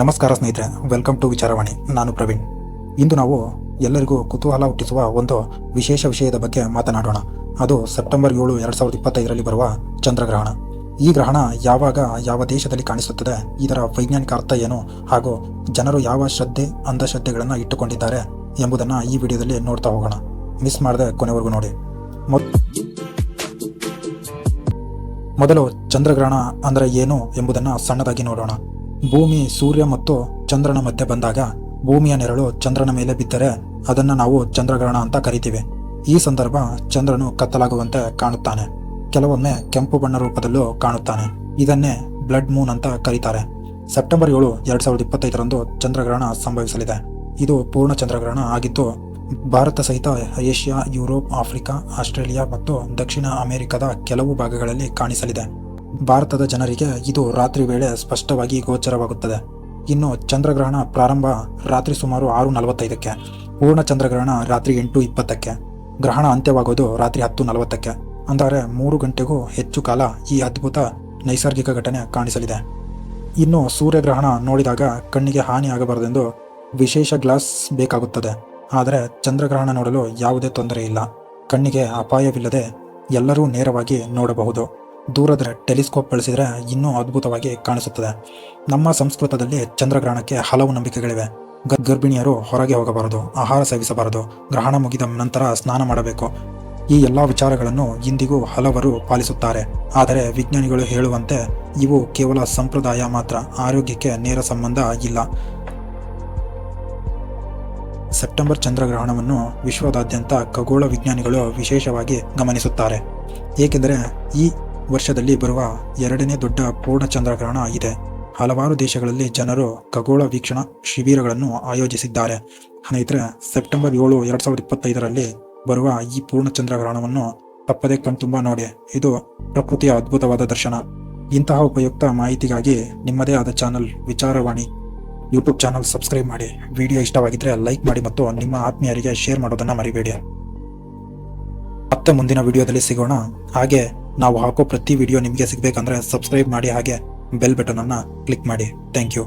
ನಮಸ್ಕಾರ ಸ್ನೇಹಿತರೆ welcome to ವಿಚಾರವಾಣಿ. ನಾನು ಪ್ರವೀಣ್. ಇಂದು ನಾವು ಎಲ್ಲರಿಗೂ ಕುತೂಹಲ ಹುಟ್ಟಿಸುವ ಒಂದು ವಿಶೇಷ ವಿಷಯದ ಬಗ್ಗೆ ಮಾತನಾಡೋಣ. ಅದು ಸೆಪ್ಟೆಂಬರ್ ಏಳು ಎರಡು ಸಾವಿರದ ಇಪ್ಪತ್ತೈದರಲ್ಲಿ ಬರುವ ಚಂದ್ರಗ್ರಹಣ. ಈ ಗ್ರಹಣ ಯಾವಾಗ ಯಾವ ದೇಶದಲ್ಲಿ ಕಾಣಿಸುತ್ತದೆ, ಇದರ ವೈಜ್ಞಾನಿಕ ಅರ್ಥ ಏನು, ಹಾಗೂ ಜನರು ಯಾವ ಶ್ರದ್ಧೆ, ಅಂಧಶ್ರದ್ಧೆಗಳನ್ನು ಇಟ್ಟುಕೊಂಡಿದ್ದಾರೆ ಎಂಬುದನ್ನು ಈ ವಿಡಿಯೋದಲ್ಲಿ ನೋಡ್ತಾ ಹೋಗೋಣ. ಮಿಸ್ ಮಾಡದೆ ಕೊನೆವರೆಗೂ ನೋಡಿ. ಮೊದ್- ಮೊದಲು ಚಂದ್ರಗ್ರಹಣ ಅಂದರೆ ಏನು ಎಂಬುದನ್ನು ಸಣ್ಣದಾಗಿ ನೋಡೋಣ. ಭೂಮಿ, ಸೂರ್ಯ ಮತ್ತು ಚಂದ್ರನ ಮಧ್ಯೆ ಬಂದಾಗ ಭೂಮಿಯ ನೆರಳು ಚಂದ್ರನ ಮೇಲೆ ಬಿದ್ದರೆ ಅದನ್ನು ನಾವು ಚಂದ್ರಗ್ರಹಣ ಅಂತ ಕರಿತೀವಿ. ಈ ಸಂದರ್ಭ ಚಂದ್ರನು ಕತ್ತಲಾಗುವಂತೆ ಕಾಣುತ್ತಾನೆ. ಕೆಲವೊಮ್ಮೆ ಕೆಂಪು ಬಣ್ಣ ರೂಪದಲ್ಲೂ ಕಾಣುತ್ತಾನೆ. ಇದನ್ನೇ ಬ್ಲಡ್ ಮೂನ್ ಅಂತ ಕರೀತಾರೆ. ಸೆಪ್ಟೆಂಬರ್ ಏಳು, ಎರಡ್ ಸಾವಿರದ ಇಪ್ಪತ್ತೈದರಂದು ಚಂದ್ರಗ್ರಹಣ ಸಂಭವಿಸಲಿದೆ. ಇದು ಪೂರ್ಣ ಚಂದ್ರಗ್ರಹಣ ಆಗಿದ್ದು, ಭಾರತ ಸಹಿತ ಏಷ್ಯಾ, ಯುರೋಪ್, ಆಫ್ರಿಕಾ, ಆಸ್ಟ್ರೇಲಿಯಾ ಮತ್ತು ದಕ್ಷಿಣ ಅಮೆರಿಕದ ಕೆಲವು ಭಾಗಗಳಲ್ಲಿ ಕಾಣಿಸಲಿದೆ. ಭಾರತದ ಜನರಿಗೆ ಇದು ರಾತ್ರಿ ವೇಳೆ ಸ್ಪಷ್ಟವಾಗಿ ಗೋಚರವಾಗುತ್ತದೆ. ಇನ್ನು ಚಂದ್ರಗ್ರಹಣ ಪ್ರಾರಂಭ ರಾತ್ರಿ ಸುಮಾರು ಆರು ನಲವತ್ತೈದಕ್ಕೆ. ಪೂರ್ಣ ಚಂದ್ರಗ್ರಹಣ ರಾತ್ರಿ ಎಂಟು ಇಪ್ಪತ್ತಕ್ಕೆ. ಗ್ರಹಣ ಅಂತ್ಯವಾಗೋದು ರಾತ್ರಿ ಹತ್ತು ನಲವತ್ತಕ್ಕೆ. ಅಂದರೆ ಮೂರು ಗಂಟೆಗೂ ಹೆಚ್ಚು ಕಾಲ ಈ ಅದ್ಭುತ ನೈಸರ್ಗಿಕ ಘಟನೆ ಕಾಣಿಸಲಿದೆ. ಇನ್ನು ಸೂರ್ಯಗ್ರಹಣ ನೋಡಿದಾಗ ಕಣ್ಣಿಗೆ ಹಾನಿ ಆಗಬಾರದೆಂದು ವಿಶೇಷ ಗ್ಲಾಸ್ ಬೇಕಾಗುತ್ತದೆ. ಆದರೆ ಚಂದ್ರಗ್ರಹಣ ನೋಡಲು ಯಾವುದೇ ತೊಂದರೆ ಇಲ್ಲ. ಕಣ್ಣಿಗೆ ಅಪಾಯವಿಲ್ಲದೆ ಎಲ್ಲರೂ ನೇರವಾಗಿ ನೋಡಬಹುದು. ದೂರದ ಟೆಲಿಸ್ಕೋಪ್ ಬಳಸಿದರೆ ಇನ್ನೂ ಅದ್ಭುತವಾಗಿ ಕಾಣಿಸುತ್ತದೆ. ನಮ್ಮ ಸಂಸ್ಕೃತದಲ್ಲಿ ಚಂದ್ರಗ್ರಹಣಕ್ಕೆ ಹಲವು ನಂಬಿಕೆಗಳಿವೆ. ಗರ್ಭಿಣಿಯರು ಹೊರಗೆ ಹೋಗಬಾರದು, ಆಹಾರ ಸೇವಿಸಬಾರದು, ಗ್ರಹಣ ಮುಗಿದ ನಂತರ ಸ್ನಾನ ಮಾಡಬೇಕು. ಈ ಎಲ್ಲ ವಿಚಾರಗಳನ್ನು ಇಂದಿಗೂ ಹಲವರು ಪಾಲಿಸುತ್ತಾರೆ. ಆದರೆ ವಿಜ್ಞಾನಿಗಳು ಹೇಳುವಂತೆ ಇವು ಕೇವಲ ಸಂಪ್ರದಾಯ ಮಾತ್ರ, ಆರೋಗ್ಯಕ್ಕೆ ನೇರ ಸಂಬಂಧ ಇಲ್ಲ. ಸೆಪ್ಟೆಂಬರ್ ಚಂದ್ರಗ್ರಹಣವನ್ನು ವಿಶ್ವದಾದ್ಯಂತ ಖಗೋಳ ವಿಜ್ಞಾನಿಗಳು ವಿಶೇಷವಾಗಿ ಗಮನಿಸುತ್ತಾರೆ. ಏಕೆಂದರೆ ಈ ವರ್ಷದಲ್ಲಿ ಬರುವ ಎರಡನೇ ದೊಡ್ಡ ಪೂರ್ಣ ಚಂದ್ರಗ್ರಹಣ ಇದೆ ಹಲವಾರು ದೇಶಗಳಲ್ಲಿ ಜನರು ಖಗೋಳ ವೀಕ್ಷಣಾ ಶಿಬಿರಗಳನ್ನು ಆಯೋಜಿಸಿದ್ದಾರೆ. ಸ್ನೇಹಿತರೆ, ಸೆಪ್ಟೆಂಬರ್ ಏಳು, ಎರಡ್ ಸಾವಿರದ ಇಪ್ಪತ್ತೈದರಲ್ಲಿ ಬರುವ ಈ ಪೂರ್ಣ ಚಂದ್ರಗ್ರಹಣವನ್ನು ತಪ್ಪದೇ ಕಣ್ತುಂಬ ನೋಡಿ. ಇದು ಪ್ರಕೃತಿಯ ಅದ್ಭುತವಾದ ದರ್ಶನ. ಇಂತಹ ಉಪಯುಕ್ತ ಮಾಹಿತಿಗಾಗಿ ನಿಮ್ಮದೇ ಆದ ಚಾನಲ್ ವಿಚಾರವಾಣಿ ಯೂಟ್ಯೂಬ್ ಚಾನಲ್ ಸಬ್ಸ್ಕ್ರೈಬ್ ಮಾಡಿ. ವಿಡಿಯೋ ಇಷ್ಟವಾಗಿದ್ದರೆ ಲೈಕ್ ಮಾಡಿ ಮತ್ತು ನಿಮ್ಮ ಆತ್ಮೀಯರಿಗೆ ಶೇರ್ ಮಾಡೋದನ್ನು ಮರಿಬೇಡಿ. ಮತ್ತೆ ಮುಂದಿನ ವಿಡಿಯೋದಲ್ಲಿ ಸಿಗೋಣ. ಹಾಗೆ ನಾವು ಹಾಕೋ ಪ್ರತಿ ವಿಡಿಯೋ ನಿಮಗೆ ಸಿಗಬೇಕಂದ್ರೆ ಸಬ್ಸ್ಕ್ರೈಬ್ ಮಾಡಿ ಹಾಗೆ ಬೆಲ್ ಬಟನನ್ನು ಕ್ಲಿಕ್ ಮಾಡಿ. Thank you